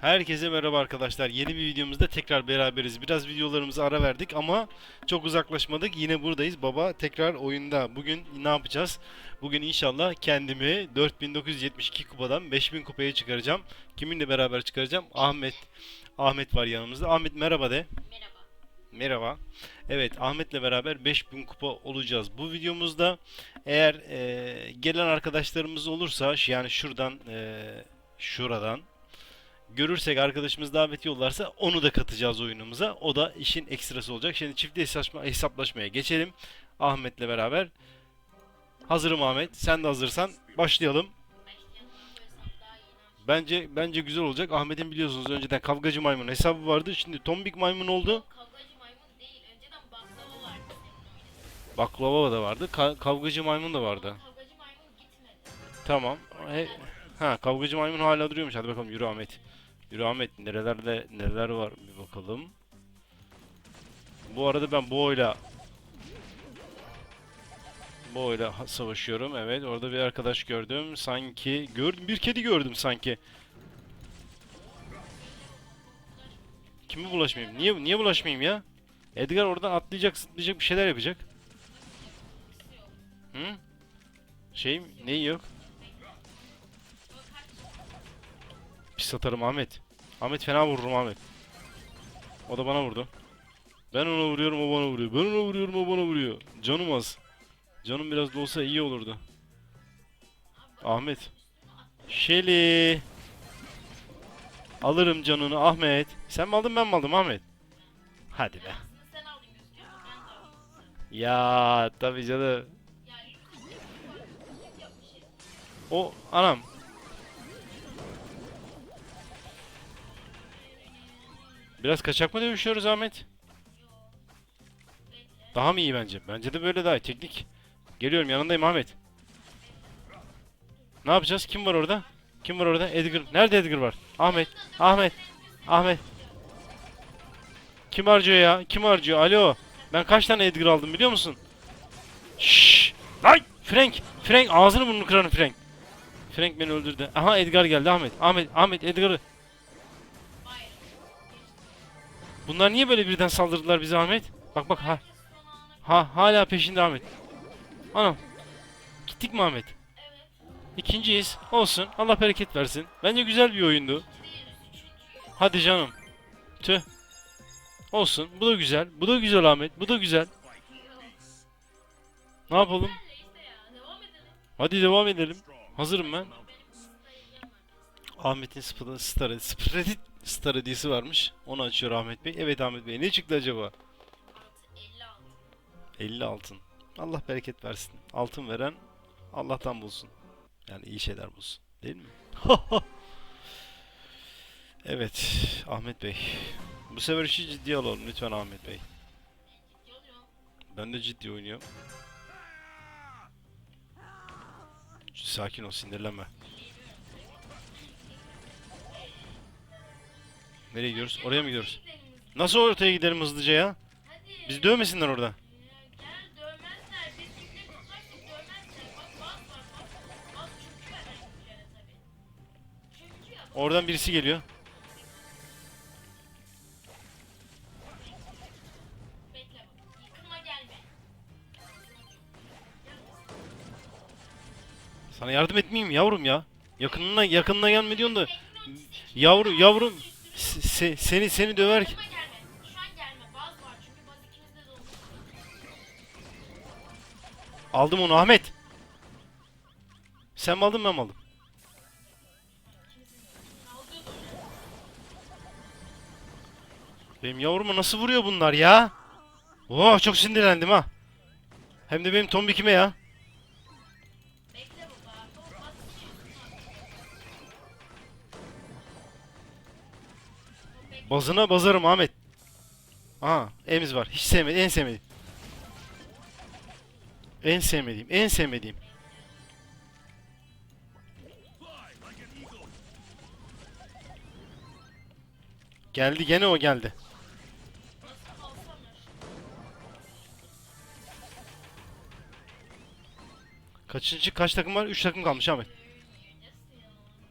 Herkese merhaba arkadaşlar. Yeni bir videomuzda tekrar beraberiz. Biraz videolarımızı ara verdik ama çok uzaklaşmadık. Yine buradayız. Baba tekrar oyunda. Bugün ne yapacağız? Bugün inşallah kendimi 4972 kupadan 5000 kupaya çıkaracağım. Kiminle beraber çıkaracağım? Ahmet. Ahmet var yanımızda. Ahmet merhaba de. Merhaba. Merhaba. Evet Ahmet'le beraber 5000 kupa olacağız. Bu videomuzda eğer e, gelen arkadaşlarımız olursa yani şuradan e, şuradan görürsek arkadaşımız davet yollarsa onu da katacağız oyunumuza. O da işin ekstrası olacak. Şimdi çiftli hesaplaşma, hesaplaşmaya geçelim. Ahmet'le beraber. Hazırım Ahmet. Sen de hazırsan başlayalım. Bence bence güzel olacak. Ahmet'in biliyorsunuz önceden kavgacı maymun hesabı vardı. Şimdi tombik maymun oldu. Baklava da vardı. ka- kavgacı maymun da vardı. Tamam. He- ha kavgacı maymun hala duruyormuş. Hadi bakalım yürü Ahmet. Yürü Ahmet. Nerelerde neler var bir bakalım. Bu arada ben boğayla ha- savaşıyorum. Evet orada bir arkadaş gördüm. Sanki gördüm bir kedi gördüm sanki. Kime bulaşmayayım? Niye niye bulaşmayayım ya? Edgar oradan atlayacak, zıplayacak bir şeyler yapacak. Hı? Şey neyi yok? Pis atarım Ahmet. Ahmet fena vururum Ahmet. O da bana vurdu. Ben ona vuruyorum o bana vuruyor. Ben ona vuruyorum o bana vuruyor. Canım az. Canım biraz da olsa iyi olurdu. Ahmet. Şeli. Alırım canını Ahmet. Sen mi aldın ben mi aldım Ahmet? Hadi be. Ya tabii canım. O anam. Biraz kaçak mı dövüşüyoruz Ahmet? Daha mı iyi bence? Bence de böyle daha iyi. Teknik. Geliyorum yanındayım Ahmet. Ne yapacağız? Kim var orada? Kim var orada? Edgar. Nerede Edgar var? Ahmet. Ahmet. Ahmet. Kim harcıyor ya? Kim harcıyor? Alo. Ben kaç tane Edgar aldım biliyor musun? Şşş. Lan! Frank. Frank ağzını burnunu kırarım Frank. Frank beni öldürdü. Aha Edgar geldi Ahmet. Ahmet. Ahmet Edgar'ı. Bunlar niye böyle birden saldırdılar bize Ahmet? Bak bak ha. Ha hala peşinde Ahmet. Anam. Gittik mi Ahmet? İkinciyiz. Olsun. Allah bereket versin. Bence güzel bir oyundu. Hadi canım. Tüh. Olsun. Bu da güzel. Bu da güzel Ahmet. Bu da güzel. Ne yapalım? Hadi devam edelim. Hazırım ben. Ahmet'in star, spreadit star hediyesi varmış. Onu açıyor Ahmet Bey. Evet Ahmet Bey. Ne çıktı acaba? Artı 50 aldım. 50 altın. Allah bereket versin. Altın veren Allah'tan bulsun. Yani iyi şeyler bulsun. Değil mi? evet Ahmet Bey. Bu sefer işi ciddiye alalım lütfen Ahmet Bey. Ben de ciddi oynuyorum. Sakin ol sinirlenme. Nereye gidiyoruz? Oraya mı gidiyoruz? Nasıl ortaya gidelim hızlıca ya? Bizi dövmesinler orada. Oradan birisi geliyor. Sana yardım etmeyeyim yavrum ya. Yakınına yakınına gelme diyorsun da. Yavru yavrum se- se- seni seni döver. Olur. Aldım onu Ahmet. Sen mi aldın ben mi aldım? Benim yavruma nasıl vuruyor bunlar ya? Oh çok sinirlendim ha. Hem de benim tombikime ya. Bazına bazarım Ahmet. Aha Emiz var. Hiç sevmedi. En sevmediğim. En sevmediğim. En sevmediğim. Geldi gene o geldi. Kaçıncı kaç takım var? 3 takım kalmış Ahmet.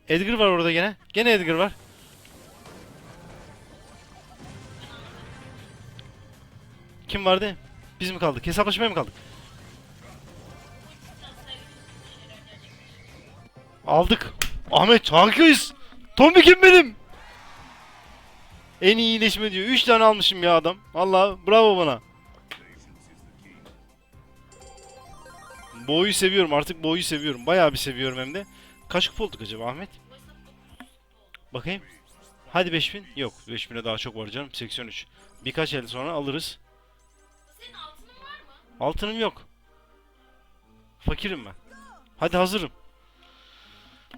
Edgar var orada gene. Gene Edgar var. Kim vardı? Biz mi kaldık? Hesaplaşmaya mı kaldık? Aldık. Ahmet harikayız. Tommy kim benim? En iyi iyileşme diyor. 3 tane almışım ya adam. Allah bravo bana. Boğuyu seviyorum. Artık boğuyu seviyorum. Bayağı bir seviyorum hem de. Kaç kupa olduk acaba Ahmet? Bakayım. Hadi 5000. Yok 5000'e daha çok var canım. 83. Birkaç el sonra alırız. Senin altının var mı? Altınım yok. Fakirim ben. Hadi hazırım.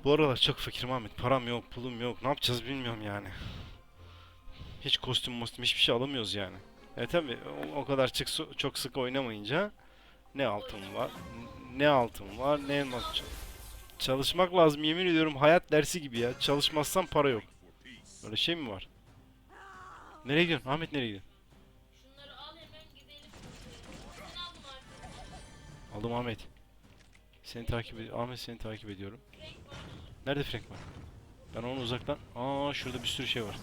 Bu aralar çok fakirim Ahmet. Param yok, pulum yok. Ne yapacağız bilmiyorum yani. Hiç kostüm mostüm hiçbir şey alamıyoruz yani. E tabi o, o kadar çık, çok sık oynamayınca ne altın var, ne altın var, ne elmas. Çalışmak lazım yemin ediyorum hayat dersi gibi ya. Çalışmazsan para yok. Böyle şey mi var? Nereye gidiyorsun? Ahmet nereye gidiyorsun? Aldım Ahmet. Seni takip ed Ahmet seni takip ediyorum. Nerede Frank var? Ben onu uzaktan... Aa şurada bir sürü şey var.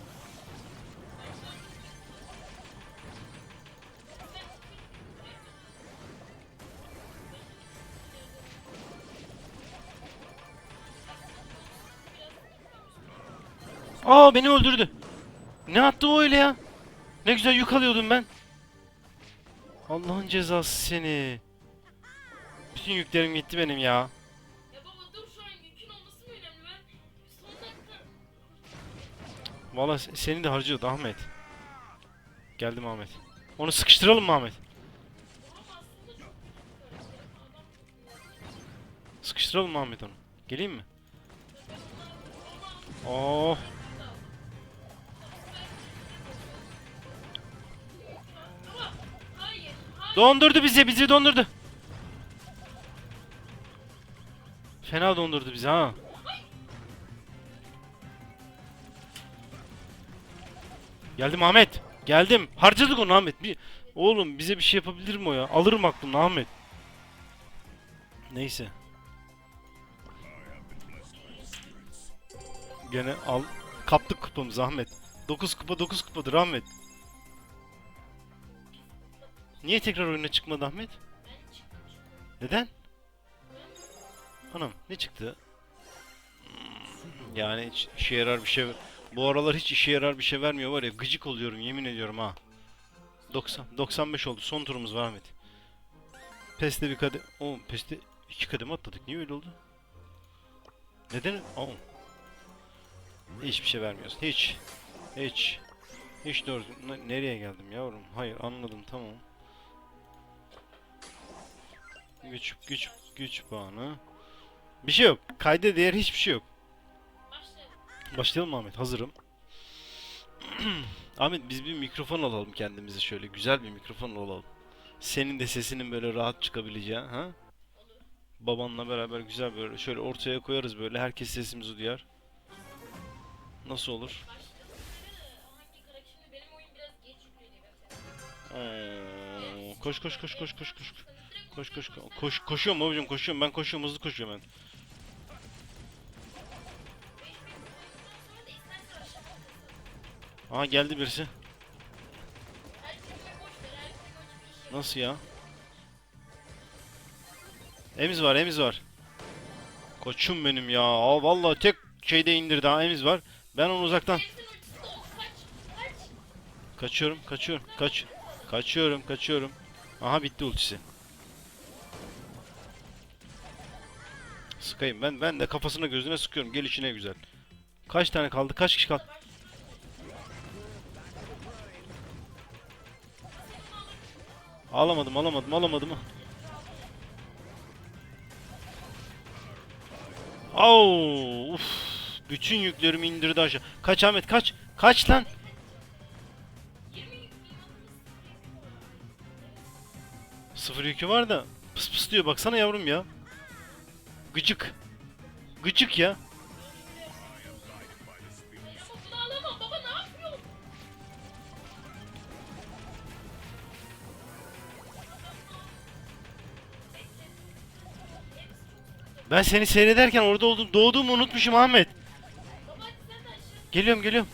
Aa beni öldürdü. Ne attı o öyle ya? Ne güzel yük alıyordum ben. Allah'ın cezası seni. Bütün yüklerim gitti benim ya. Ya baba dur şu an yükün olması mı önemli? Ben son dakika Valla se- seni de harcıyordu Ahmet. Geldim Ahmet. Onu sıkıştıralım mı Ahmet? babam aslında çok adam Sıkıştıralım mı Ahmet onu? Geleyim mi? Oh. Baba hayır hayır. Dondurdu bizi, bizi dondurdu. Fena dondurdu bizi ha. Geldim Ahmet. Geldim. Harcadık onu Ahmet. Bir... Oğlum bize bir şey yapabilir mi o ya? Alırım aklımda Ahmet. Neyse. Gene al. Kaptık kupamızı Ahmet. 9 kupa 9 kupadır Ahmet. Niye tekrar oyuna çıkmadı Ahmet? Neden? Hanım ne çıktı? Yani hiç işe yarar bir şey bu aralar hiç işe yarar bir şey vermiyor var ya gıcık oluyorum yemin ediyorum ha. 90 95 oldu. Son turumuz var Ahmet. Peste bir kadem. O Peste iki kademe atladık. Niye öyle oldu? Neden? Oo. Hiçbir şey vermiyorsun. Hiç. Hiç. Hiç doğru. Ne- Nereye geldim yavrum? Hayır anladım tamam. Güç güç güç puanı. Bir şey yok. Kayda değer hiçbir şey yok. Başlayalım. Başlayalım mı Ahmet. Hazırım. Ahmet biz bir mikrofon alalım kendimize şöyle. Güzel bir mikrofon alalım. Senin de sesinin böyle rahat çıkabileceği. Ha? Olur. Babanla beraber güzel böyle şöyle ortaya koyarız böyle. Herkes sesimizi duyar. Nasıl olur? Oo, koş koş koş koş koş koş. Koş koş koş. Koş koşuyorum babacığım koşuyorum. Ben koşuyorum hızlı koşuyorum ben. Hiçbir iş yok. Nasıl ya? Emiz var, emiz var. Koçum benim ya. Aa, vallahi tek şeyde indirdi ha emiz var. Ben onu uzaktan kaçıyorum, kaçıyorum. Kaç. Kaçıyorum, kaçıyorum. Aha bitti ultisi. Sıkayım ben ben de kafasına gözüne sıkıyorum. Gelişine güzel. Kaç tane kaldı? Kaç kişi kaldı? Alamadım, alamadım, alamadım. Au, uf. Bütün yüklerimi indirdi aşağı. Kaç Ahmet, kaç. Kaç lan. 20 yük Sıfır yükü var da pıs pıs diyor baksana yavrum ya. Gıcık. Gıcık ya. Ben seni seyrederken orada oldum, doğduğumu unutmuşum Ahmet. Geliyorum geliyorum.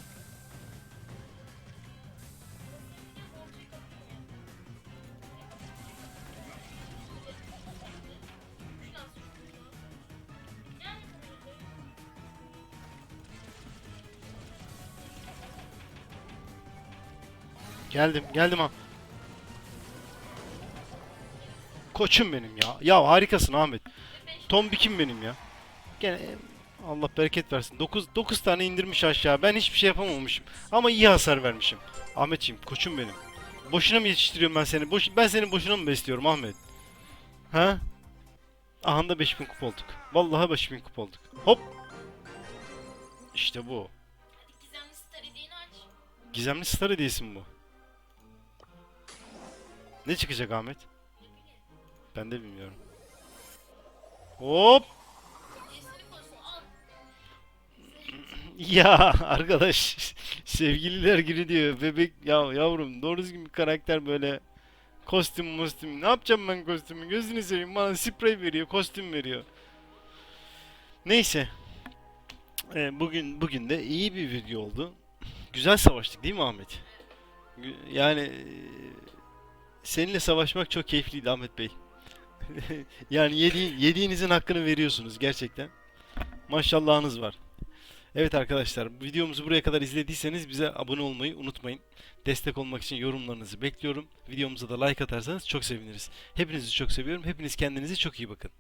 Geldim, geldim ha. Koçum benim ya. Ya harikasın Ahmet. Tombikim benim ya. Gene Allah bereket versin. 9 9 tane indirmiş aşağı. Ben hiçbir şey yapamamışım. Ama iyi hasar vermişim. Ahmetciğim koçum benim. Boşuna mı yetiştiriyorum ben seni? Boş, ben seni boşuna mı besliyorum Ahmet? Ha? Aha da 5000 kupa olduk. Vallahi 5000 kupa olduk. Hop. İşte bu. Gizemli star hediyeni aç. Gizemli Star hediyesi mi bu? Ne çıkacak Ahmet? Ben de bilmiyorum. Hop. Ya arkadaş sevgililer günü diyor. Bebek ya yavrum doğru düzgün bir karakter böyle kostüm kostüm. Ne yapacağım ben kostümü? Gözünü seveyim bana sprey veriyor, kostüm veriyor. Neyse. Ee, bugün bugün de iyi bir video oldu. Güzel savaştık değil mi Ahmet? Yani e, seninle savaşmak çok keyifliydi Ahmet Bey. yani yediğin, yediğinizin hakkını veriyorsunuz gerçekten. Maşallahınız var. Evet arkadaşlar videomuzu buraya kadar izlediyseniz bize abone olmayı unutmayın. Destek olmak için yorumlarınızı bekliyorum. Videomuza da like atarsanız çok seviniriz. Hepinizi çok seviyorum. Hepiniz kendinize çok iyi bakın.